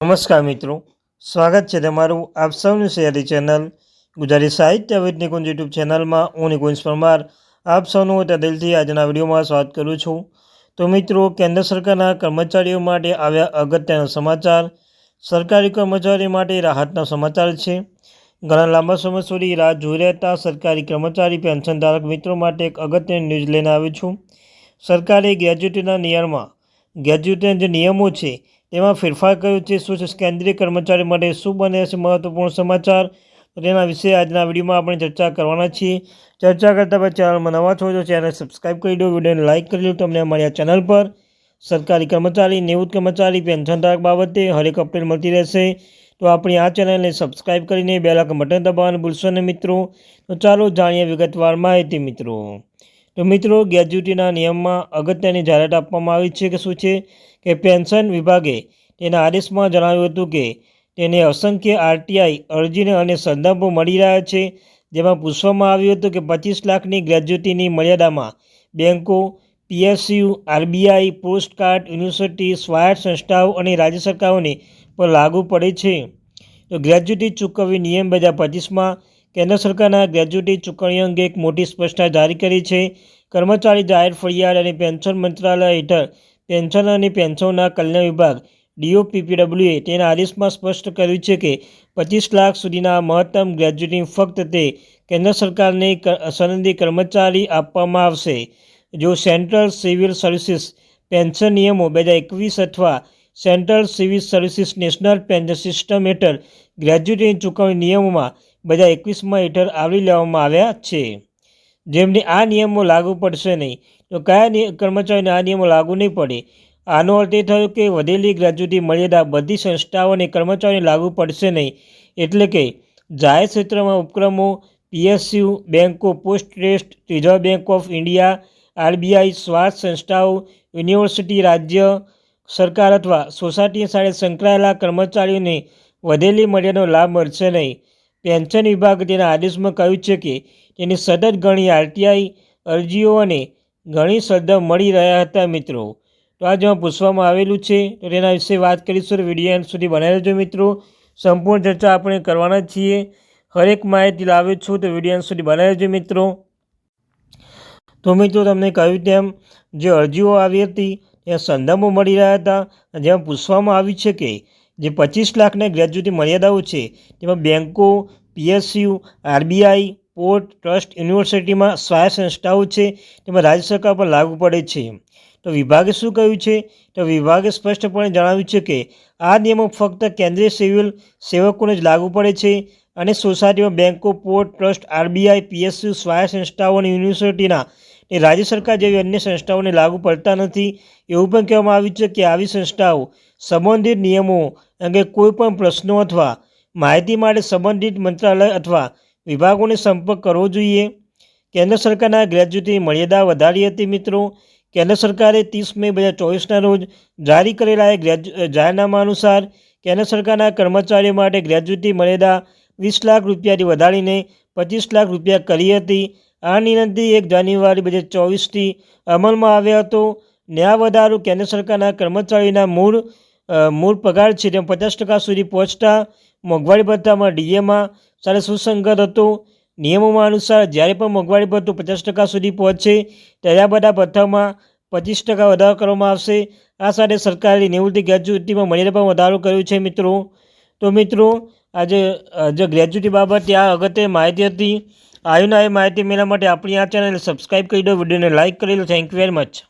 નમસ્કાર મિત્રો, સ્વાગત છે તમારું આપ સૌની શહેરી ચેનલ ગુજરાતી સાહિત્ય વિદ યુટ્યુબ ચેનલમાં. હું નિકુંજ પરમાર. આપ સૌનું હું દિલથી આજના વિડીયોમાં સ્વાગત કરું છું. તો મિત્રો, કેન્દ્ર સરકારના કર્મચારીઓ માટે આવ્યા અગત્યના સમાચાર. સરકારી કર્મચારીઓ માટે રાહતના સમાચાર છે. ઘણા લાંબા સમય સુધી રાહ જોઈ રહેતા સરકારી કર્મચારી, પેન્શન ધારક મિત્રો માટે એક અગત્યની ન્યૂઝ લઈને આવ્યો છું. સરકારે ગ્રેજ્યુટીના નિયમમાં ગ્રેજ્યુટીના જે નિયમો છે તેમાં ફેરફાર કર્યો છે. શું છે? કેન્દ્રીય કર્મચારી માટે શું બને છે? મહત્વપૂર્ણ સમાચાર? તેના વિશે આજના વિડીયોમાં આપણે ચર્ચા કરવાના છીએ. ચર્ચા કરતાં પછી ચેનલમાં નવા છો તો ચેનલ સબસ્ક્રાઈબ કરી દો. વિડીયોને લાઇક કરી લો તમને અમારી આ ચેનલ પર સરકારી કર્મચારી, નિવૃત્ત કર્મચારી પેન્શનધારક બાબતે હરેક અપડેટ મળતી રહેશે. તો આપણી આ ચેનલને સબસ્ક્રાઈબ કરીને બે લાખ બટન દબાવવાનું ભૂલશો ને મિત્રો. તો ચાલો જાણીએ વિગતવાર માહિતી મિત્રો. તો મિત્રો ગ્રેજ્યુટીના નિયમમાં અગત્યની જાહેરાત આપવામાં આવી છે કે શું છે? કે પેન્શન વિભાગે તેના આદેશમાં જણાવ્યું હતું કે તેને અસંખ્ય આરટીઆઈ અરજીને અને સંદર્ભો મળી રહ્યા છે. જેમાં પૂછવામાં આવ્યું હતું કે પચીસ લાખની ગ્રેજ્યુટીની મર્યાદામાં બેન્કો પીએસયુ, આરબીઆઈ પોસ્ટકાર્ડ યુનિવર્સિટી, સ્વાયત્ત સંસ્થાઓ અને રાજ્ય સરકારોને પર લાગુ પડે છે. તો ગ્રેજ્યુટી ચૂકવવી નિયમ બે હજાર પચીસમાં કેન્દ્ર સરકારના ગ્રેજ્યુટી ચૂકવણી અંગે એક મોટી સ્પષ્ટતા જારી કરી છે. કર્મચારી જાહેર ફરિયાદ અને પેન્શન મંત્રાલય હેઠળ પેન્શન અને પેન્શનના કલ્યાણ વિભાગ, ડીઓપીપીડબ્લ્યુએ તેના આદેશમાં સ્પષ્ટ કર્યું છે કે પચીસ લાખ સુધીના મહત્તમ ગ્રેજ્યુટી ફક્ત તે કેન્દ્ર સરકારને સનદી કર્મચારી આપવામાં આવશે. જો સેન્ટ્રલ સિવિલ સર્વિસીસ પેન્શન નિયમો બે હજાર એકવીસ અથવા central civil services national pension system હેઠળ ગ્રેજ્યુટી ચૂકવણી નિયમોમાં બે હજાર એકવીસમાં હેઠળ આવરી લેવામાં આવ્યા છે. જેમને આ નિયમો લાગુ પડશે નહીં, તો કયા કર્મચારીને આ નિયમો લાગુ નહીં પડે? આનો અર્થ એ થયો કે વધેલી ગ્રેજ્યુટી મર્યાદા બધી સંસ્થાઓને કર્મચારીઓને લાગુ પડશે નહીં, એટલે કે જાહેર ક્ષેત્રમાં ઉપક્રમો, પીએસયુ બેન્કો post trust, reserve bank of India, RBI સ્વાસ્થ્ય સંસ્થાઓ, યુનિવર્સિટી, રાજ્ય સરકાર અથવા સોસાયટી સાથે સંકળાયેલા કર્મચારીઓને વધેલી મર્યાદાનો લાભ મળશે નહીં. પેન્શન વિભાગ તેના આદેશમાં કહ્યું છે કે તેની સતત ઘણી આરટીઆઈ અરજીઓ અને ઘણી શ્રદ્ધા મળી રહ્યા હતા મિત્રો. તો આ જેમાં પૂછવામાં આવેલું છે, તો તેના વિશે વાત કરીશું વીડિયો એન્ડ સુધી બનાવી લેજો મિત્રો. સંપૂર્ણ ચર્ચા આપણે કરવાના છીએ. હરેક માહિતી લાવ્યો છું તો વીડિયો એન્ડ સુધી બનાવી લેજો મિત્રો. તો મિત્રો તમને કહ્યું તેમ, જે અરજીઓ આવી હતી, ત્યાં સંદર્ભો મળી રહ્યા હતા. જેમાં પૂછવામાં આવ્યું છે કે જે પચીસ લાખના ગ્રેજ્યુટી મર્યાદાઓ છે, તેમાં બેન્કો પીએસયુ, આરબીઆઈ, પોર્ટ, ટ્રસ્ટ, યુનિવર્સિટીમાં સ્વાયત્ત સંસ્થાઓ છે, તેમાં રાજ્ય સરકાર પર લાગુ પડે છે. તો વિભાગે શું કહ્યું છે? તો વિભાગે સ્પષ્ટપણે જણાવ્યું છે કે આ નિયમો ફક્ત કેન્દ્રીય સિવિલ સેવકોને જ લાગુ પડે છે અને સોસાયટીમાં બેન્કો પોર્ટ, ટ્રસ્ટ, આરબીઆઈ, પીએસયુ, સ્વાયત્ત સંસ્થાઓ અને યુનિવર્સિટીના એ રાજ્ય સરકાર જેવી અન્ય સંસ્થાઓને લાગુ પડતા નથી. એવું પણ કહેવામાં આવ્યું છે કે આવી સંસ્થાઓ સંબંધિત નિયમો અંગે કોઈ પણ પ્રશ્નો અથવા માહિતી માટે સંબંધિત મંત્રાલય અથવા વિભાગોને સંપર્ક કરવો જોઈએ. કેન્દ્ર સરકારના ગ્રેજ્યુટી મર્યાદા વધારી હતી મિત્રો. કેન્દ્ર સરકારે ત્રીસ મે બે હજાર ચોવીસના રોજ જારી કરેલા જાહેરનામા અનુસાર કેન્દ્ર સરકારના કર્મચારીઓ માટે ગ્રેજ્યુટી મર્યાદા વીસ લાખ રૂપિયાથી વધારીને પચીસ લાખ રૂપિયા કરી હતી. આ નિર્ણયથી એક જાન્યુઆરી બે હજાર ચોવીસથી અમલમાં આવ્યો હતો. ન્યા વધારો કેન્દ્ર સરકારના કર્મચારીના મૂળ મૂળ પગાર છે તેમાં પચાસ ટકા સુધી પહોંચતા મોંઘવારી ભથ્થામાં ડીએમાં સાથે સુસંગત હતો. નિયમોમાં અનુસાર જ્યારે પણ મોંઘવારી ભથ્થું પચાસ ટકા સુધી પહોંચે ત્યારે બધા ભથ્થામાં પચીસ ટકા વધારો કરવામાં આવશે. આ સાથે સરકારે નિવૃત્તિ ગ્રેજ્યુટીમાં મર્યાદા પણ વધારો કર્યો છે મિત્રો. તો મિત્રો, આજે જે ગ્રેજ્યુટી બાબતે આ અગત્ય માહિતી હતી. આયુના એ માહિતી મેળવવા માટે આપણી આ ચેનલ સબસ્ક્રાઈબ કરી દો, વિડીયોને લાઇક કરી દો. Thank you very much